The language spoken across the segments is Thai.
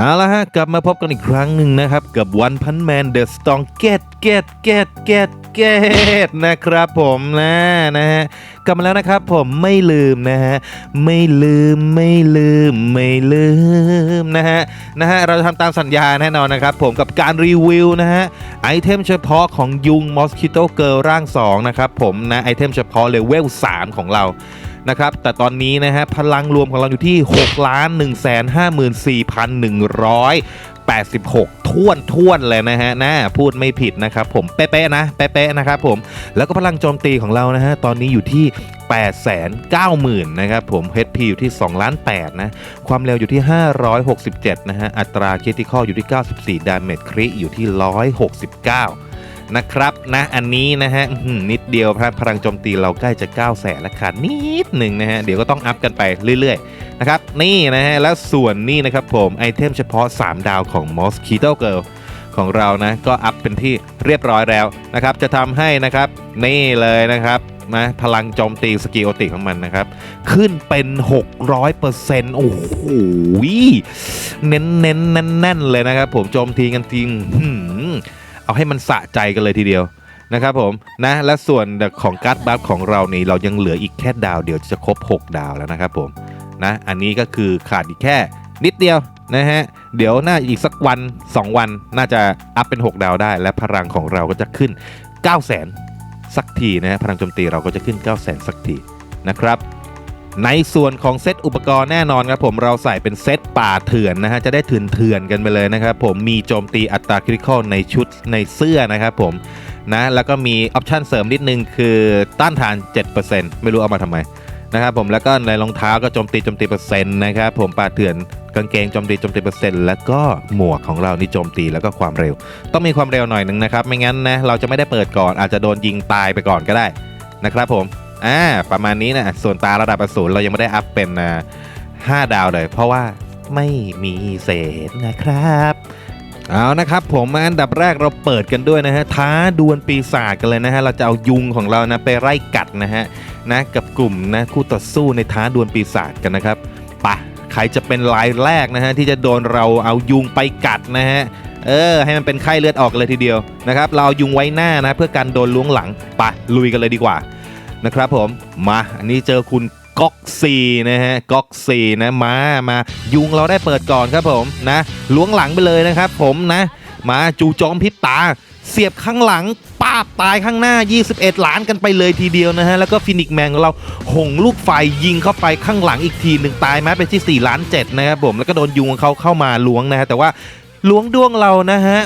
เอาละฮะ กลับมาพบกันอีกครั้งหนึ่งนะครับ กับวันพันแมนเดอะสตองเกตเกตเกตเกต Get Get Get นะครับผมนะนะฮะกลับมาแล้วนะครับผมไม่ลืมนะฮะไม่ลืมไม่ลืมไม่ลืมนะฮะนะฮะเราจะทำตามสัญญาแน่นอนนะครับผมกับการรีวิวนะฮะไอเทมเฉพาะของยุง Mosquito Girl ร่าง 2 นะครับผมนะไอเทมเฉพาะเลเวล 3 ของเรานะครับแต่ตอนนี้นะฮะพลังรวมของเราอยู่ที่6ล้าน1 5 4 1 1 86ท่วนท่วนเลยนะฮะนะพูดไม่ผิดนะครับผมเป๊ะๆนะเป๊ะๆนะครับผมแล้วก็พลังโจมตีของเรานะฮะตอนนี้อยู่ที่8 9 0 0 0 0นะครับผม HP อยู่ที่2ล้าน8นะ ความเร็วอยู่ที่ 567 นะฮะ อัตราคิติคอลอยู่ที่ 94ดาเมจคริอยู่ที่ 169 นะครับนะอันนี้นะฮะนิดเดียวครับพลังโจมตีเราใกล้จะ9 0 0แสนแล้วขาดนิดหนึ่งนะฮะเดี๋ยวก็ต้องอัพกันไปเรื่อยๆนะครับนี่นะฮะแล้วส่วนนี้นะครับผมไอเทมเฉพาะ 3 ดาวของ Mosquito Girl ของเรานะก็อัพเป็นที่เรียบร้อยแล้วนะครับจะทำให้นะครับนี่เลยนะครับนะพลังโจมตีสกิลโอติของมันนะครับ ขึ้นเป็น 600%โอ้โหเน้นเน้นๆแน่นๆเลยนะครับผมโจมตีกันจริง เอาให้มันสะใจกันเลยทีเดียวนะครับผมนะและส่วนของการ์ดบัฟของเรานี่เรายังเหลืออีกแค่ดาวเดียวจะครบ 6 ดาวแล้วนะครับผมนะอันนี้ก็คือขาดอีกแค่นิดเดียวนะฮะเดี๋ยวน่าอีกสักวัน 2 วันน่าจะอัพเป็น 6 ดาวได้ และพลังของเราก็จะขึ้น 9 0 0 0 0 0 สักทีนะฮะพลังโจมตีเราก็จะขึ้น 9 0 0 0 0 0 สักทีนะครับ ในส่วนของเซตอุปกรณ์แน่นอนครับผมเราใส่เป็นเซตป่าเถื่อนนะฮะจะได้เถื่อนเถื่อนๆกันไปเลยนะครับผมมีโจมตีอัตราคริติคอลในชุดในเสื้อนะครับผมนะแล้วก็มีออปชันเสริมนิดนึงคือต้านทาน 7%ไม่รู้เอามาทำไมนะครับผมแล้วก็ในรองเท้าก็โจมตีโจมตีเปอร์เซ็นต์นะครับผมป่าเถื่อนกางเกงโจมตีโจมตีเปอร์เซ็นต์แล้วก็หมวกของเรานี่โจมตีแล้วก็ความเร็ว ต้องมีความเร็วหน่อยหนึงนะครับไม่งั้นนะเราจะไม่ได้เปิดก่อนอาจจะโดนยิงตายไปก่อนก็ได้นะครับผม อ่าประมาณนี้นะส่วนตาระดับอสูรเรายังไม่ได้อัพเป็นห้าดาวเลย เพราะว่าไม่มีเศษนะครับ เอานะครับ ผมอันดับแรกเราเปิดกันด้วยนะฮะท้าดวลปีศาจกันเลยนะฮะเราจะเอายุงของเรานะไปไล่กัดนะฮะนะกับกลุ่มนะคู่ต่อสู้ในท้าดวลปีศาจกันนะครับปะใครจะเป็นรายแรกนะฮะที่จะโดนเราเอายุงไปกัดนะฮะเออให้มันเป็นไข้เลือดออกเลยทีเดียวนะครับ เราเอายุงไว้หน้านะเพื่อการโดนล้วงหลังปะลุยกันเลยดีกว่า นะครับผมมาอันนี้เจอคุณก๊อกซีนะฮะก๊อกซีนะมามายุงเราได้เปิดก่อนครับผมนะล้วงหลังไปเลยนะครับผมนะ มาจูโจมพิษตา เสียบข้างหลังป้าบตายข้างหน้า 21 ล้านกันไปเลยทีเดียวนะฮะ แล้วก็ฟินิกแมนของเราหงลูกไฟยิงเข้าไปข้างหลังอีกทีหนึ่งตายไหมไปที่ 4 ล้าน7นะครับผมแล้วก็โดนยุงของเขาเข้ามาล้วงนะฮะแต่ว่าล้วงด้วงเรานะฮะ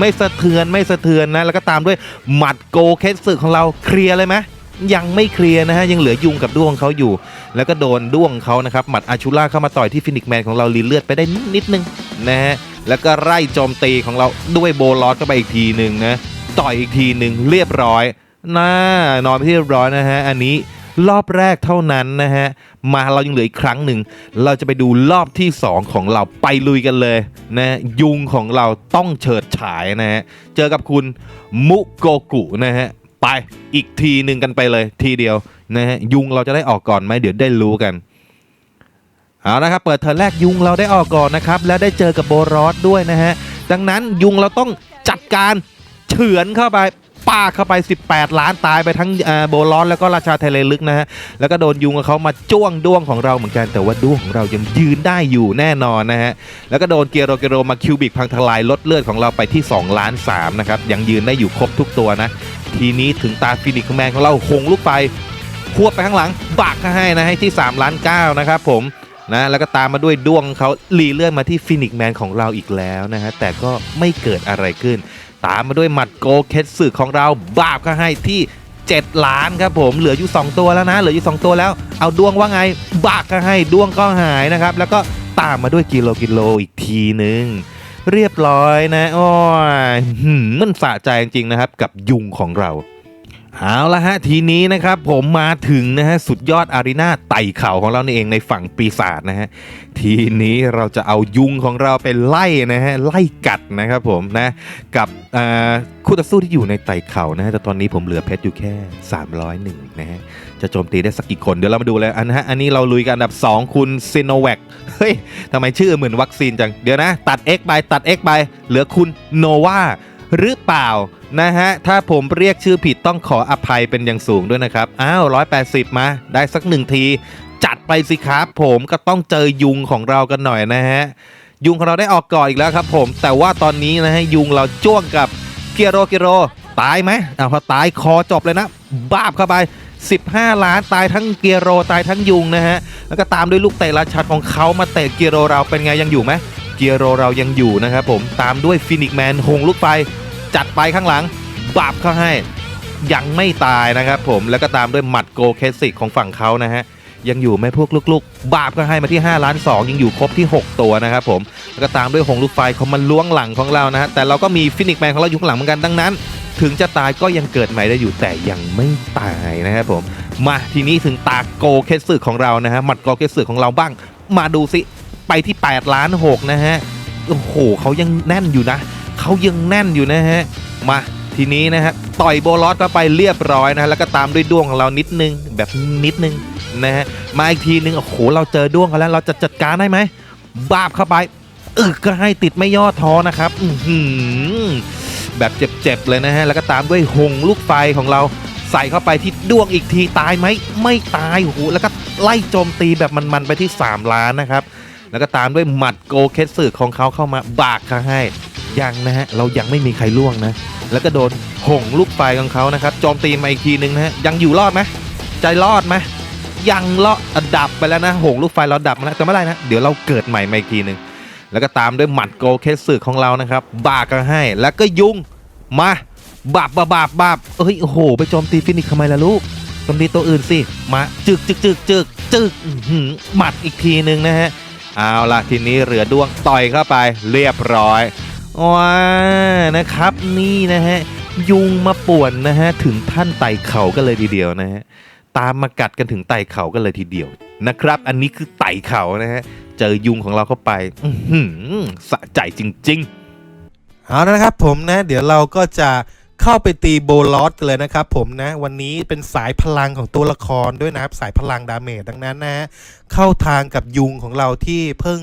ไม่สะเทือนไม่สะเทือนนะ แล้วก็ตามด้วยหมัดโกเคสสึของเราเคลียร์เลยไหม ยังไม่เคลียร์นะฮะยังเหลือยุงกับด้วงเขาอยู่ แล้วก็โดนด้วงเขานะครับหมัดอาชูล่าเข้ามาต่อยที่ฟินิกแมนของเราลีเลือดไปได้นิดนึงนะฮะแล้วก็ไล่โจมตีของเราด้วยโบลอสเข้าไปอีกทีหนึ่งนะต่อยอีกทีหนึ่งเรียบร้อยน่านอนไปที่เรียบร้อยนะฮะอันนี้รอบแรกเท่านั้นนะฮะ มาเรายังเหลืออีกครั้งหนึ่ง เราจะไปดูรอบที่ 2 ของเราไปลุยกันเลยนะยุงของเราต้องเฉิดฉายนะฮะ เจอกับคุณมุโกกุนะฮะ ไปอีกทีหนึ่งกันไปเลยทีเดียวนะฮะยุงเราจะได้ออกก่อนไหมเดี๋ยวได้รู้กันเอาละครับเปิดเทอร์แรกยุงเราได้ออกก่อนนะครับ แล้วได้เจอกับโบรอสด้วยนะฮะดังนั้นยุงเราต้องจัดการเฉือนเข้าไปป้าเข้าไป 18 ล้านตายไปทั้งอ่อโบรอสแล้วก็ราชาทะเลลึกนะฮะ แล้วก็โดนยุงเขามาจ้วงด้วงของเราเหมือนกันแต่ว่าด้วงของเรายังยืนได้อยู่แน่นอนนะฮะ แล้วก็โดนเกียโรเกโรมาคิวบิกพังทลายลดเลือดของเราไปที่ 2 ล้าน3นะครับ ยังยืนได้อยู่ครบทุกตัวนะ ทีนี้ถึงตาฟินิกแมนของเราหงลูกไปควบไปข้างหลัง บักให้นะให้ที่ 3 ล้าน9นะครับผมนะแล้วก็ตามมาด้วยด้วงเขาลีเลื่อนมาที่ฟินิกแมนของเราอีกแล้วนะฮะแต่ก็ไม่เกิดอะไรขึ้น ตามมาด้วยหมัดโกเคสสึของเราบาบก็ให้ที่ 7 ล้านครับผมเหลืออยู่ 2 ตัวแล้วนะ เหลืออยู่ 2 ตัวแล้ว เอาดวงว่าไงบากก็ให้ดวงก็หายนะครับ แล้วก็ตามมาด้วยกิโลกิโลอีกทีหนึ่ง เรียบร้อยนะโอ้ยมันสะใจจริงๆนะครับ กับยุงของเรา เอาละฮะทีนี้นะครับผมมาถึงนะฮะสุดยอดอารีนาไต่เข่าของเราเองในฝั่งปีศาจนะฮะทีนี้เราจะเอายุงของเราไปไล่นะฮะไล่กัดนะครับผมนะกับคู่ต่อสู้ที่อยู่ในไต่เข่านะฮะแต่ตอนนี้ผมเหลือเพชรอยู่แค่ 301นะฮะจะโจมตีได้สักกี่คนเดี๋ยวเรามาดูเลยอันฮะอันนี้เราลุยกันอันดับ 2 คุณซิโนแวคเฮ้ยทำไมชื่อเหมือนวัคซีนจังเดี๋ยวนะ ตัด X ไปตัด X ไปเหลือคุณโนวาหรือเปล่า นะฮะ ถ้าผมเรียกชื่อผิดต้องขออภัยเป็นอย่างสูงด้วยนะครับ อ้าว 180 มา ได้สักหนึ่งที จัดไปสิครับผมก็ต้องเจอยุงของเรากันหน่อยนะฮะ ยุงของเราได้ออกก่อนอีกแล้วครับผม แต่ว่าตอนนี้นะฮะ ยุงเราจ้วงกับเกียโรเกียโร ตายไหมอ้าวพอตายคอจบเลยนะ บาบเข้าไป 15 ล้านตายทั้งเกียโรตายทั้งยุงนะฮะ แล้วก็ตามด้วยลูกเตะราชัดของเขามาเตะเกียโรเราเป็นไงยังอยู่ไหมเกียโรเรายังอยู่นะครับผม ตามด้วยฟินิกแมนหงลูกไฟ จัดไปข้างหลังบาบเข้าให้ยังไม่ตายนะครับผมแล้วก็ตามด้วยหมัดโกเคสิกของฝั่งเขานะฮะยังอยู่ไหมพวกลูกๆ บาบก็ให้มาที่ 5 ล้าน 2 ยังอยู่ครบที่ 6 ตัวนะครับผม แล้วก็ตามด้วยหงลูกไฟเขามันล้วงหลังของเรานะฮะ แต่เราก็มีฟินิกแมนของเราอยู่ข้างหลังเหมือนกันดังนั้น ถึงจะตายก็ยังเกิดใหม่ได้อยู่แต่ยังไม่ตายนะครับผม มาทีนี้ถึงตาโกเคสึของเรานะฮะหมัดโกเคสึของเราบ้าง มาดูสิไปที่ 8 ล้าน6นะฮะโอ้โหเขายังแน่นอยู่นะ เขายังแน่นอยู่นะฮะ มาทีนี้นะฮะต่อยโบลอสเข้าไปเรียบร้อยนะแล้วก็ตามด้วยด้วงของเรานิดนึงแบบนิดนึงนะฮะมาอีกทีนึงโอ้โหเราเจอด้วงเขาแล้วเราจะจัดการได้ไหมบาบเข้าไปอึกก็ให้ติดไม่ย่อท้อนะครับอืแบบเจ็บๆเลยนะฮะแล้วก็ตามด้วยหงลูกไฟของเราใส่เข้าไปที่ด้วงอีกทีตายไหมไม่ตายโอ้โหแล้วก็ไล่โจมตีแบบมันๆไปที่ 3 ล้านนะครับ แล้วก็ตามด้วยหมัดโกเคสสึของเขาเข้ามาบากเขาให้ ยังนะฮะเรายังไม่มีใครล่วงนะ แล้วก็โดนหงลูกไฟของเขานะครับโจมตีมาอีกทีนึงนะฮะยังอยู่รอดไหมใจรอดไหมยังรอดอะดับไปแล้วนะหงลูกไฟเราดับมาแล้วแต่ไม่เป็นไรนะเดี๋ยวเราเกิดใหม่มาอีกทีนึงแล้วก็ตามด้วยหมัดโกเคสึของเรานะครับ บากกันให้แล้วก็ยุงมาบาบบาบบาบบาบเอ้ยโอ้โห ไปโจมตีฟินิกทำไมล่ะลูกโจมตีตัวอื่นสิมาจึกจึกจึกจึกจึกหมัดอีกทีหนึ่งนะฮะเอาล่ะทีนี้เรือด้วงต่อยเข้าไปเรียบร้อย ว้านะครับนี่นะฮะยุงมาป่วนนะฮะถึงท่านไต่เขากันเลยทีเดียวนะฮะตามมากัดกันถึงไต่เขากันเลยทีเดียวนะครับ อันนี้คือไต่เขานะฮะเจอยุงของเราเข้าไปสะใจจริง ๆ เอาละนะครับผมนะ เดี๋ยวเราก็จะ เข้าไปตีโบลอสกันเลยนะครับผมนะ วันนี้เป็นสายพลังของตัวละครด้วยนะครับ สายพลังดาเมจดังนั้นนะ เข้าทางกับยุงของเราที่เพิ่ง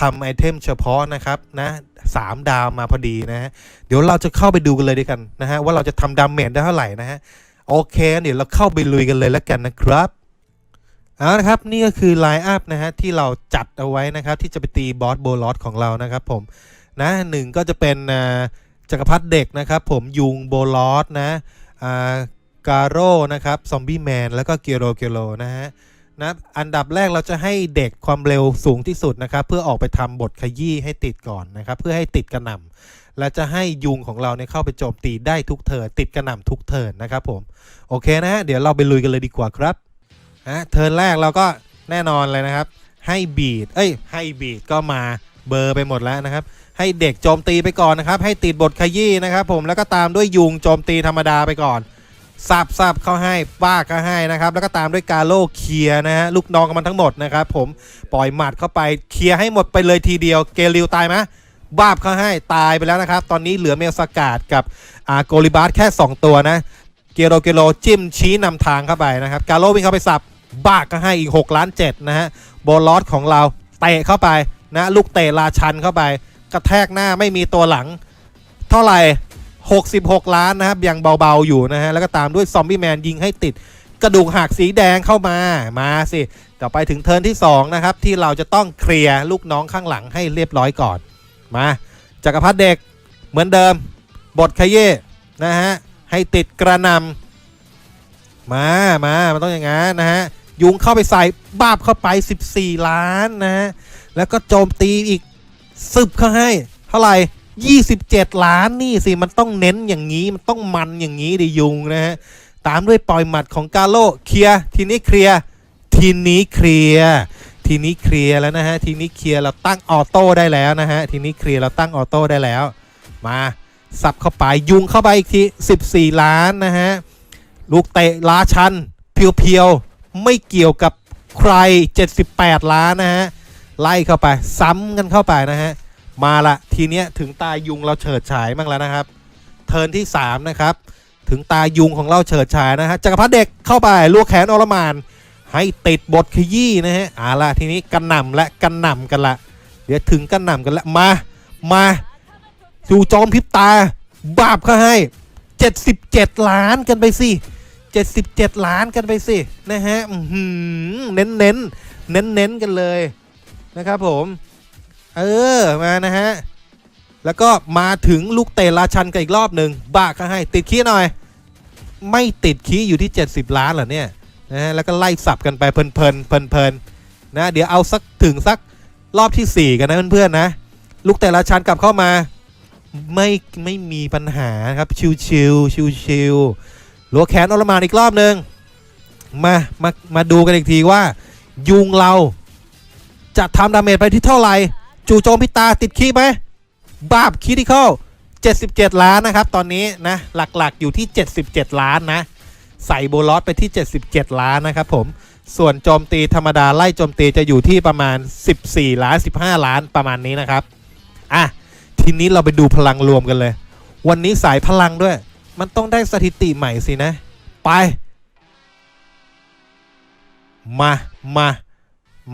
ทำไอเทมเฉพาะนะครับนะสามดาวมาพอดีนะฮะเดี๋ยวเราจะเข้าไปดูกันเลยด้วยกันนะฮะว่าเราจะทำดาเมจได้เท่าไหร่นะฮะโอเคเดี๋ยวเราเข้าไปลุยกันเลยแล้วกันนะครับเอาละครับนี่ก็คือไลน์อัพนะฮะที่เราจัดเอาไว้นะครับที่จะไปตีบอสโบลอสของเรานะครับผมนะหนึ่งก็จะเป็นอ่า จักรพรรดิเด็กนะครับ ผมยุงโบลอสนะอ่าการโร่นะครับซอมบี้แมนแล้วก็เกียโรเกียโรนะฮะนะอันดับแรกเราจะให้เด็กความเร็วสูงที่สุดนะครับ เพื่อออกไปทำบทขยี้ให้ติดก่อนนะครับ เพื่อให้ติดกระหน่ำและจะให้ยุงของเราเนี่ยเข้าไปโจมตีได้ทุกเทิร์นติดกระหน่ำทุกเทิร์นนะครับผมโอเคนะฮะเดี๋ยวเราไปลุยกันเลยดีกว่าครับนะเทิร์นแรกเราก็แน่นอนเลยนะครับ ให้บีดเอ้ยให้บีดก็มาเบอร์ไปหมดแล้วนะครับ ให้เด็กโจมตีไปก่อนนะครับ ให้ติดบทขยี้นะครับ ผมแล้วก็ตามด้วยยุงโจมตีธรรมดาไปก่อนสับสับเข้าให้ป้าก็ให้นะครับ แล้วก็ตามด้วยกาโลเคลียนะฮะลูกน้องของมันทั้งหมดนะครับผมปล่อยหมัดเข้าไปเคลียร์ให้หมดไปเลยทีเดียวเกลิวตายไหมบาบเข้าให้ตายไปแล้วนะครับ ตอนนี้เหลือเมลสกาดกับอาโกลิบาสแค่ 2 ตัวนะ เกโรเกโรจิ้มชี้นำทางเข้าไปนะครับ กาโลวิ่งเข้าไปสับ บากก็ให้อีก 6 ล้าน 7 นะฮะโบลอสของเราเตะเข้าไปนะลูกเตะราชันเข้าไป กระแทกหน้าไม่มีตัวหลัง เท่าไหร่ 66 ล้านนะครับยังเบาๆอยู่นะฮะแล้วก็ตามด้วยซอมบี้แมนยิงให้ติดกระดูกหักสีแดงเข้ามามาสิต่อไปถึงเทิร์นที่ 2 นะครับ ที่เราจะต้องเคลียร์ลูกน้องข้างหลังให้เรียบร้อยก่อนมาจักรพรรดิเด็กเหมือนเดิม บทขยเย่นะฮะให้ติดกระนำมามามันต้องอย่างนั้นนะฮะยุงเข้าไปใส่บาบเข้าไป 14 ล้านนะฮะแล้วก็โจมตีอีก ซึบเข้าให้เท่าไหร่ 27 ล้านนี่สิ มันต้องเน้นอย่างนี้มันต้องมันอย่างนี้ดิยุงนะฮะ ตามด้วยปล่อยหมัดของกาโลเคลียทีนี้เคลียทีนี้เคลียทีนี้เคลียแล้วนะฮะ ทีนี้เคลียเราตั้งออโต้ได้แล้วนะฮะ ทีนี้เคลียเราตั้งออโต้ได้แล้ว มาสับเข้าไปยุงเข้าไปอีกที 14 ล้านนะฮะ ลูกเตะล้าชันเพียวๆ ไม่เกี่ยวกับใคร 78 ล้านนะฮะ ไล่เข้าไป ซ้ำกันเข้าไปนะฮะมาละทีเนี้ยถึงตายุงเราเฉิดฉายบ้างแล้วนะครับ เทินที่ 3 นะครับ ถึงตายุงของเราเฉิดฉายนะฮะจักรพรรดิเด็กเข้าไปลวกแขนอรมาน ให้ติดบทขยี้นะฮะเอาละทีนี้กันหน่ำและกันหน่ำกันละ เดี๋ยวถึงกันหน่ำกันละมามาจู่โจมพิบตา บาบเขาให้ 77 ล้านกันไปสิ77 ล้านกันไปสินะฮะเน้นเน้นเน้นเน้นกันเลย นะครับผม เออมานะฮะ แล้วก็มาถึงลูกเตะราชันกันอีกรอบหนึ่งบ้าก็ให้ติดขี้หน่อย ไม่ติดขี้อยู่ที่ 70 ล้านเหรอเนี่ยนะฮะแล้วก็ไล่สับกันไปเพลินเพลินเพลินเพลินๆนะเดี๋ยวเอาสักถึงสักรอบทีสี่4 กันนะเพื่อนๆนะ ลูกเตะราชันกลับเข้ามา ไม่ไม่มีปัญหาครับชิวชิวชิวชิวๆหัวแขนอรมานอีกรอบหนึ่งมามามาดูกันอีกทีว่า ยุงเรา จะทำดาเมจไปที่เท่าไหร่ จู่โจมพิตาติดขี้ไหมบาบคิดิคอล77 ล้านนะครับ ตอนนี้นะหลักๆอยู่ที่ 77 ล้านนะ ใส่โบลอสไปที่ 77 ล้านนะครับผมส่วนโจมตีธรรมดาไล่โจมตีจะอยู่ที่ประมาณ 14 ล้าน 15 ล้านประมาณนี้นะครับอะทีนี้เราไปดูพลังรวมกันเลย วันนี้สายพลังด้วย มันต้องได้สถิติใหม่สินะ ไป มา มา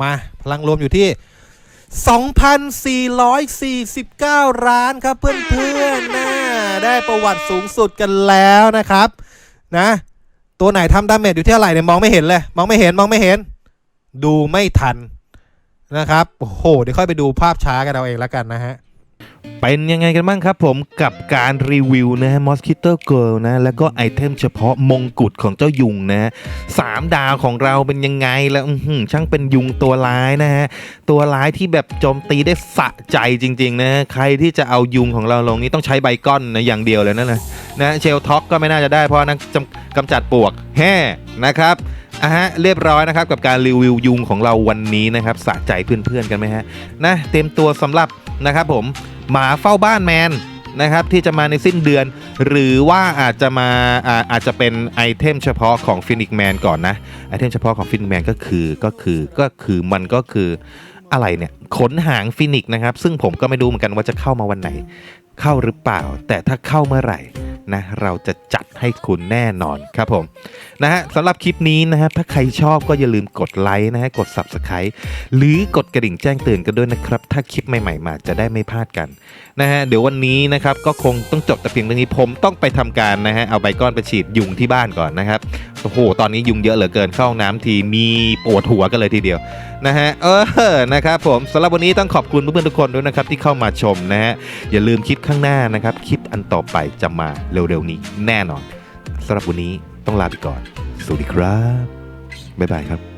มาพลังรวมอยู่ที่ 2,449ล้านครับเพื่อนๆนะได้ประวัติสูงสุดกันแล้วนะครับ นะ ตัวไหนทำดาเมจอยู่ที่เท่าไหร่เนี่ยมองไม่เห็นเลย มองไม่เห็นมองไม่เห็น ดูไม่ทันนะครับ โอ้โห เดี๋ยวค่อยไปดูภาพช้ากันเอาเองแล้วกันนะฮะ เป็นยังไงกันบ้างครับผมกับการรีวิวนะฮะ Mosquito Girl นะ แล้วก็ไอเทมเฉพาะมงกุฎของเจ้ายุงนะสามดาวของเราเป็นยังไงแล้วช่างเป็นยุงตัวร้ายนะฮะ ตัวร้ายที่แบบโจมตีได้สะใจจริง ๆ นะ ใครที่จะเอายุงของเราลงนี่ต้องใช้ใบก้อนนะอย่างเดียวเลยนั่นะนะเชลท็อกก็ไม่น่าจะได้เพราะนั่นจำกำจัดปวกแห่นะครับ อะฮะเรียบร้อยนะครับกับการรีวิวยุงของเราวันนี้นะครับสะใจเพื่อนๆกันไหมฮะนะเต็มตัวสำหรับนะครับผมหมาเฝ้าบ้านแมนนะครับที่จะมาในสิ้นเดือน หรือว่าอาจจะมาอาอาจจะเป็นไอเทมเฉพาะของฟินิกแมนก่อนนะไอเทมเฉพาะของฟินิกแมนก็คือก็คือก็คือมันก็คืออะไรเนี่ยขนหางฟินิกนะครับ ซึ่งผมก็ไม่รู้เหมือนกันว่าจะเข้ามาวันไหน เข้าหรือเปล่า แต่ถ้าเข้าเมื่อไหร่นะเราจะจัด ให้คุณแน่นอนครับผมนะฮะสำหรับคลิปนี้นะฮะถ้าใครชอบก็อย่าลืมกดไลค์นะฮะกด Subscribe หรือกดกระดิ่งแจ้งเตือนกันด้วยนะครับ ถ้าคลิปใหม่ๆมาจะได้ไม่พลาดกันนะฮะเดี๋ยววันนี้นะครับก็คงต้องจบแต่เพียงเท่านี้ผมต้องไปทำการนะฮะเอาใบก้อนไปฉีดยุงที่บ้านก่อนนะครับโอ้โหตอนนี้ยุงเยอะเหลือเกินเข้าห้องน้ำทีมีปวดหัวกันเลยทีเดียวนะฮะเออนะครับผมสำหรับวันนี้ต้องขอบคุณเพื่อนๆทุกคนด้วยนะครับที่เข้ามาชมนะฮะอย่าลืมคลิปข้างหน้านะครับคลิปอันต่อไปจะมาเร็วๆนี้แน่นอน สำหรับวันนี้ต้องลาไปก่อน สวัสดีครับ บ๊ายบายครับ